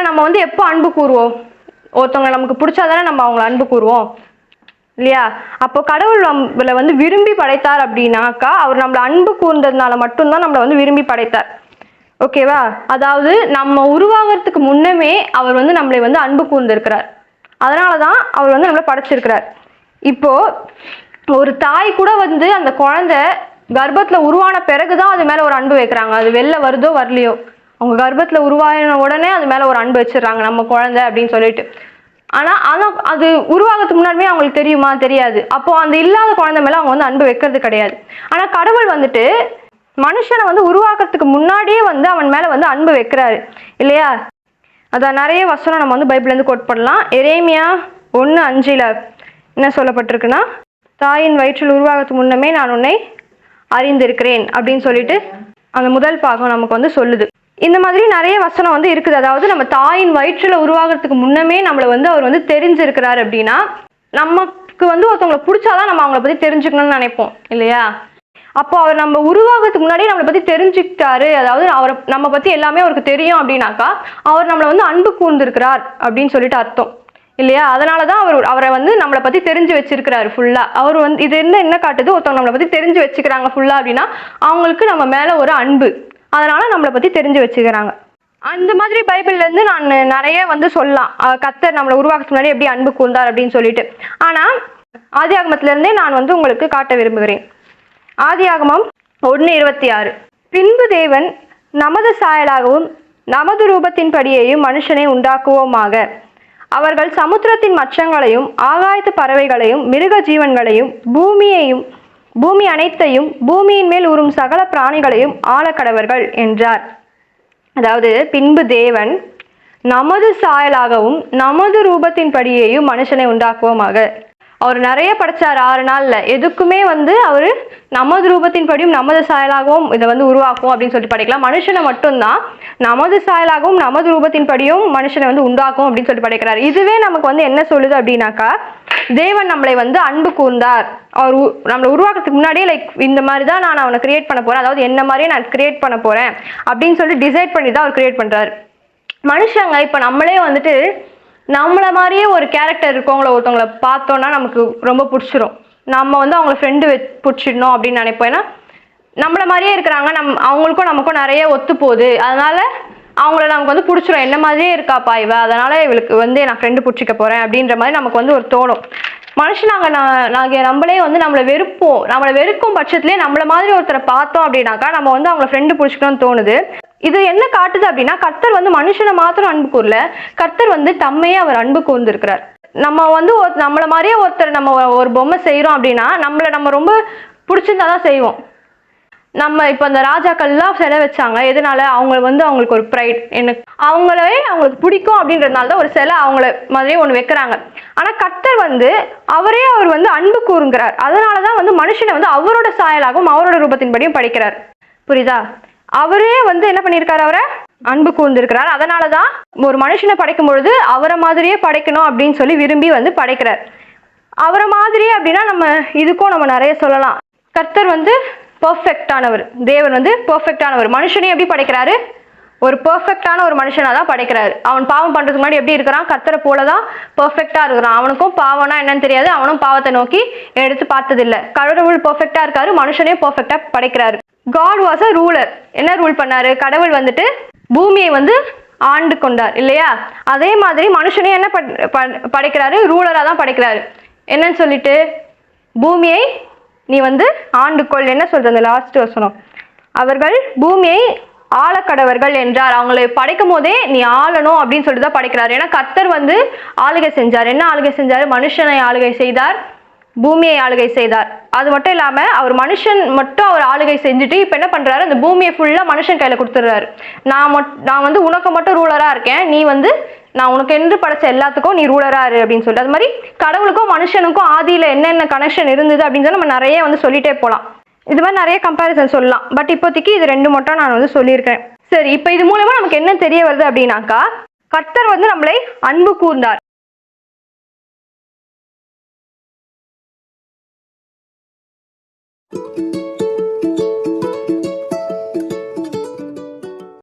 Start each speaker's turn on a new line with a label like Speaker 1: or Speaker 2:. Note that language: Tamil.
Speaker 1: ஒருத்தங்களை நம்ம வந்து எப்போ அன்பு கூறுவோம்? ஒருத்தவங்களை நமக்கு பிடிச்சாதானே நம்ம அவங்கள அன்பு கூறுவோம். இல்லையா? அப்போ கடவுள் நம்மளை வந்து விரும்பி படைத்தார் அப்படின்னாக்கா அவர் நம்மளை அன்பு கூர்ந்ததுனால மட்டும்தான் நம்மளை வந்து விரும்பி படைத்தார். ஓகேவா அதாவது நம்ம உருவாகிறதுக்கு முன்னமே அவர் வந்து நம்மளை வந்து அன்பு கூர்ந்திருக்கிறார். அதனால தான் அவர் வந்து நம்மளை படைச்சிருக்கிறார். இப்போ ஒரு தாய் கூட வந்து அந்த குழந்தை கர்ப்பத்தில் உருவான பிறகு தான் அது மேலே ஒரு அன்பு வைக்கிறாங்க. அது வெளில வருதோ வரலையோ. அவங்க கர்ப்பத்தில் உருவாகின உடனே அது மேலே ஒரு அன்பு வச்சிடுறாங்க நம்ம குழந்தை அப்படின்னு சொல்லிட்டு. ஆனால் ஆனால் அது உருவாகிறதுக்கு முன்னாடியே அவங்களுக்கு தெரியுமா? தெரியாது. அப்போது அந்த இல்லாத குழந்தை மேலே அவங்க வந்து அன்பு வைக்கிறது கிடையாது. ஆனால் கடவுள் வந்துட்டு மனுஷனை வந்து உருவாக்குறதுக்கு முன்னாடியே வந்து அவன் மேலே வந்து அன்பு வைக்கிறாரு. இல்லையா? அதான் நிறைய வசனம் நம்ம வந்து பைபிள்லேருந்து கோட் பண்ணலாம். எரேமியா ஒன்று அஞ்சில் என்ன சொல்லப்பட்டிருக்குன்னா தாயின் வயிற்றில் உருவாகிறதுக்கு முன்னமே நான் உன்னை அறிந்திருக்கிறேன் அப்படின்னு சொல்லிட்டு அந்த முதல் பாகம் நமக்கு வந்து சொல்லுது. இந்த மாதிரி நிறைய வசனம் வந்து இருக்குது. அதாவது நம்ம தாயின் வயிற்றில் உருவாகிறதுக்கு முன்னமே நம்மளை வந்து அவர் வந்து தெரிஞ்சிருக்கிறார் அப்படின்னா நமக்கு வந்து ஒருத்தவங்களை பிடிச்சாதான் நம்ம அவங்கள பற்றி தெரிஞ்சுக்கணும்னு நினைப்போம் இல்லையா? அப்போ அவர் நம்ம உருவாகிறதுக்கு முன்னாடியே நம்மளை பற்றி தெரிஞ்சுக்கிட்டாரு. அதாவது அவரை நம்ம பற்றி எல்லாமே அவருக்கு தெரியும் அப்படின்னாக்கா அவர் நம்மளை வந்து அன்பு கூர்ந்திருக்கிறார் அப்படின்னு சொல்லிட்டு அர்த்தம் இல்லையா? அதனால தான் அவர் அவரை வந்து நம்மளை பற்றி தெரிஞ்சு வச்சிருக்கிறாரு ஃபுல்லாக அவர் வந்து இது என்ன என்ன காட்டுது? ஒருத்தவங்க நம்மளை பற்றி தெரிஞ்சு வச்சுக்கிறாங்க ஃபுல்லாக அப்படின்னா அவங்களுக்கு நம்ம மேலே ஒரு அன்பு. அதனால் நம்மளை பற்றி தெரிஞ்சு வச்சுக்கிறாங்க. அந்த மாதிரி பைபிள்லேருந்து நான் நிறைய வந்து சொல்லலாம். கத்தர் நம்மளை உருவாக்குறதுக்கு முன்னாடி எப்படி அன்பு கூர்ந்தார் அப்படின்னு சொல்லிட்டு. ஆனால் ஆதி ஆகமத்திலேருந்தே நான் வந்து உங்களுக்கு காட்ட விரும்புகிறேன். ஆதியாகமம் ஒன்று இருபத்தி ஆறு. பின்பு தேவன் நமது சாயலாகவும் நமது ரூபத்தின்படியேயும் மனுஷனை உண்டாக்குவோமாக. அவர்கள் சமுத்திரத்தின் மச்சங்களையும் ஆகாயத்து பறவைகளையும் மிருக ஜீவன்களையும் பூமியையும் பூமி அனைத்தையும் பூமியின் மேல் உறும் சகல பிராணிகளையும் ஆளக்கடவர்கள் என்றார். அதாவது பின்பு தேவன் நமது சாயலாகவும் நமது ரூபத்தின்படியேயும் மனுஷனை உண்டாக்குவோமாக. அவர் நிறைய படைச்சார் ஆறு நாளில். எதுக்குமே வந்து அவர் நமது ரூபத்தின்படியும் நமது சாயலாகவும் இதை வந்து உருவாக்கும் அப்படின்னு சொல்லிட்டு படைக்கலாம். மனுஷனை மட்டும்தான் நமது சாயலாகவும் நமது ரூபத்தின்படியும் மனுஷனை வந்து உண்டாக்கும் அப்படின்னு சொல்லிட்டு படைக்கிறார். இதுவே நமக்கு வந்து என்ன சொல்லுது அப்படின்னாக்கா தேவன் நம்மளை வந்து அன்பு கூர்ந்தார். அவர் உ- நம்மளை உருவாக்குறதுக்கு முன்னாடியே லைக் இந்த மாதிரி தான் நான் அவனை கிரியேட் பண்ண போகிறேன் அதாவது என்ன மாதிரியே நான் கிரியேட் பண்ண போகிறேன் அப்படின்னு சொல்லிட்டு டிசைட் பண்ணி தான் அவர் கிரியேட் பண்ணுறாரு மனுஷங்க இப்போ நம்மளே வந்துட்டு நம்மளை மாதிரியே ஒரு கேரக்டர் இருக்கவங்கள ஒருத்தவங்கள பார்த்தோன்னா நமக்கு ரொம்ப பிடிச்சிரும். நம்ம வந்து அவங்கள ஃப்ரெண்டு பிடிச்சிடணும் அப்படின்னு நினைப்போம். ஏன்னா நம்மளை மாதிரியே இருக்கிறாங்க. நம் அவங்களுக்கும் நமக்கும் நிறைய ஒத்து போகுது. அதனால அவங்கள நமக்கு வந்து பிடிச்சிரும். என்ன மாதிரியே இருக்காப்பா இவ? அதனால இவளுக்கு வந்து நான் ஃப்ரெண்டு பிடிச்சிக்க போகிறேன் அப்படின்ற மாதிரி நமக்கு வந்து ஒரு தோணும். மனுஷனாங்க நான் நாங்கள் நம்மளே வந்து நம்மளை வெறுப்போம். நம்மளை வெறுக்கும் பட்சத்துலேயே நம்மள மாதிரி ஒருத்தரை பார்த்தோம் அப்படின்னாக்கா நம்ம வந்து அவங்கள ஃப்ரெண்டு பிடிச்சிக்கணும்னு தோணுது. இது என்ன காட்டுது அப்படின்னா கர்த்தர் வந்து மனுஷனை மாத்திரம் அன்பு கூறல. கர்த்தர் வந்து தம்மையே அவர் அன்பு கூர்ந்திருக்கிறார். நம்ம வந்து ஒரு நம்மள மாதிரியே ஒருத்தர் நம்ம ஒரு பொம்மை செய்கிறோம் அப்படின்னா நம்மளை நம்ம ரொம்ப பிடிச்சிருந்தா தான் செய்வோம். நம்ம இப்போ அந்த ராஜாக்கள்லாம் சிலை வச்சாங்க. எதனால? அவங்க வந்து அவங்களுக்கு ஒரு ப்ரைட் எனக்கு அவங்களே அவங்களுக்கு பிடிக்கும் அப்படின்றதுனால தான் ஒரு சிலை அவங்கள மாதிரியே ஒன்று வைக்கிறாங்க. ஆனால் கர்த்தர் வந்து அவரே அவர் வந்து அன்பு கூறுங்கிறார். அதனால தான் வந்து மனுஷனை வந்து அவரோட சாயலாகவும் அவரோட ரூபத்தின்படியும் படிக்கிறார். புரியுதா? அவரே வந்து என்ன பண்ணியிருக்காரு அவரை? அன்பு கூர்ந்திருக்கிறார். அதனால தான் ஒரு மனுஷனை படைக்கும் பொழுது அவரை மாதிரியே படைக்கணும் அப்படின்னு சொல்லி விரும்பி வந்து படைக்கிறார். அவரை மாதிரியே அப்படின்னா நம்ம இதுக்கும் நம்ம நிறைய சொல்லலாம். கர்த்தர் வந்து பர்ஃபெக்டானவர் தேவன் வந்து பர்ஃபெக்டானவர் மனுஷனே எப்படி படைக்கிறாரு? ஒரு பர்ஃபெக்டான ஒரு மனுஷனாக தான் படைக்கிறாரு. அவன் பாவம் பண்ணுறதுக்கு முன்னாடி எப்படி இருக்கிறான்? கர்த்தரை போல தான் பர்ஃபெக்டாக இருக்கிறான். அவனுக்கும் பாவம்னா என்னன்னு தெரியாது. அவனும் பாவத்தை நோக்கி எடுத்து பார்த்ததில்ல. கடவுள் பர்ஃபெக்டாக இருக்காரு. மனுஷனே பர்ஃபெக்டாக படைக்கிறாரு. காட் வாஸ் அ ரூலர் என்ன ரூல் பண்ணாரு? கடவுள் வந்துட்டு பூமியை வந்து ஆண்டு கொண்டார் இல்லையா? அதே மாதிரி மனுஷனையும் என்ன பண்- பண்- படைக்கிறாரு? ரூலராக தான் படைக்கிறாரு. என்னன்னு சொல்லிட்டு பூமியை நீ வந்து ஆண்டுகொள் என்ன சொல்கிறது அந்த லாஸ்ட் வசனம். அவர்கள் பூமியை ஆளக்கடவர்கள் என்றார். அவங்களை படைக்கும் போதே நீ ஆளணும் அப்படின்னு சொல்லிட்டு தான் படைக்கிறார். ஏன்னா கர்த்தர் வந்து ஆளுகை செஞ்சார். என்ன ஆளுகை செஞ்சார்? மனுஷனை ஆளுகை செய்தார். பூமியை ஆளுகை செய்தார். அது மட்டும் இல்லாம அவர் மனுஷன் மட்டும் அவர் ஆளுகை செஞ்சுட்டு இப்போ என்ன பண்றாரு? அந்த பூமியை ஃபுல்லா மனுஷன் கையில கொடுத்துடுறாரு. நான் மட் நான் வந்து உனக்கு மட்டும் ரூலரா இருக்கேன். நீ வந்து நான் உனக்கு என்று படைச்ச எல்லாத்துக்கும் நீ ரூலரா இரு அப்படின்னு சொல்லிட்டு. அது மாதிரி கடவுளுக்கும் மனுஷனுக்கும் ஆதியில என்னென்ன கனெக்ஷன் இருந்தது அப்படின்னு சொல்லி நம்ம நிறைய வந்து சொல்லிட்டே போகலாம் இது மாதிரி நிறைய கம்பேரிசன் சொல்லலாம். பட் இப்போதைக்கு இது ரெண்டு மட்டும் நான் வந்து சொல்லியிருக்கேன். சரி இப்போ இது மூலமா நமக்கு என்ன தெரிய வருது அப்படின்னாக்கா கர்த்தர் வந்து நம்மளை அன்பு கூர்ந்தார்.